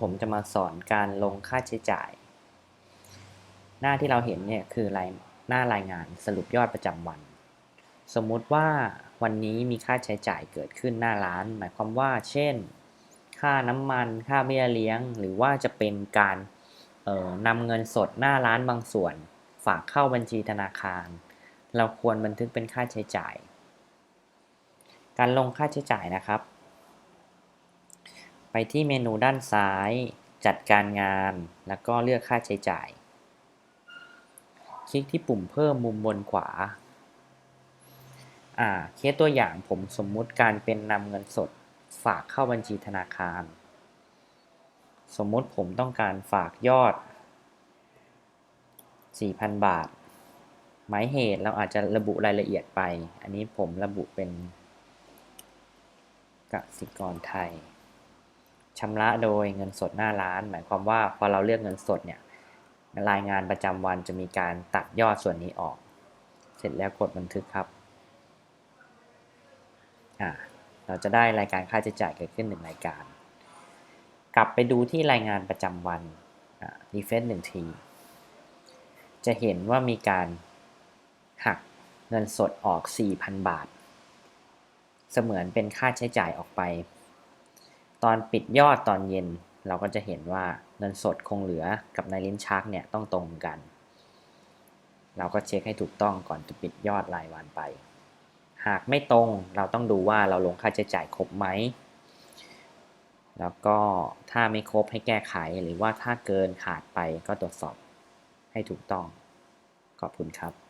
ผมจะมาสอนการลงค่าใช้จ่าย หน้าที่เราเห็นเนี่ยคือรายหน้ารายงานสรุปยอดประจำวัน สมมุติว่าวันนี้มีค่าใช้จ่ายเกิดขึ้นหน้าร้าน หมายความว่า เช่น ค่าน้ำมันค่าเบี้ยเลี้ยง หรือว่าจะเป็นการนำเงินสดหน้าร้านบางส่วน ฝากเข้าบัญชีธนาคาร เราควรบันทึกเป็นค่าใช้จ่าย การลงค่าใช้จ่ายนะครับ ไปที่เมนูด้านซ้าย จัดการงาน แล้วก็เลือกค่าใช้จ่าย คลิกที่ปุ่มเพิ่มมุมบนขวา อ่า เคสตัวอย่างผมสมมุติการเป็นนำเงินสดฝากเข้าบัญชีธนาคาร สมมุติผมต้องการฝากยอด 4,000 บาท หมายเหตุเราอาจจะระบุรายละเอียดไป อันนี้ผมระบุเป็นกสิกรไทย ชำระโดยเงินสดหน้าร้าน หมายความว่าพอเราเลือกเงินสดเนี่ยรายงานประจำวันจะมีการตัดยอดส่วนนี้ออก เสร็จแล้วกดบันทึกครับอ่าเราจะได้รายการค่าใช้จ่ายเกิดขึ้นหนึ่งรายการ กลับไปดูที่รายงานประจำวันรีเฟซหนึ่งที จะเห็นว่ามีการหักเงินสดออก 4,000 บาท เสมือนเป็นค่าใช้จ่ายออกไป ตอนปิดยอดตอนเย็นเราก็จะเห็นว่าเงินสดคงเหลือกับในลิ้นชักเนี่ยต้องตรงกัน เราก็เช็คให้ถูกต้องก่อนจะปิดยอดรายวันไป หากไม่ตรงเราต้องดูว่าเราลงค่าใช้จ่ายครบไหม แล้วก็ถ้าไม่ครบให้แก้ไขหรือว่าถ้าเกินขาดไปก็ตรวจสอบให้ถูกต้อง ขอบคุณครับ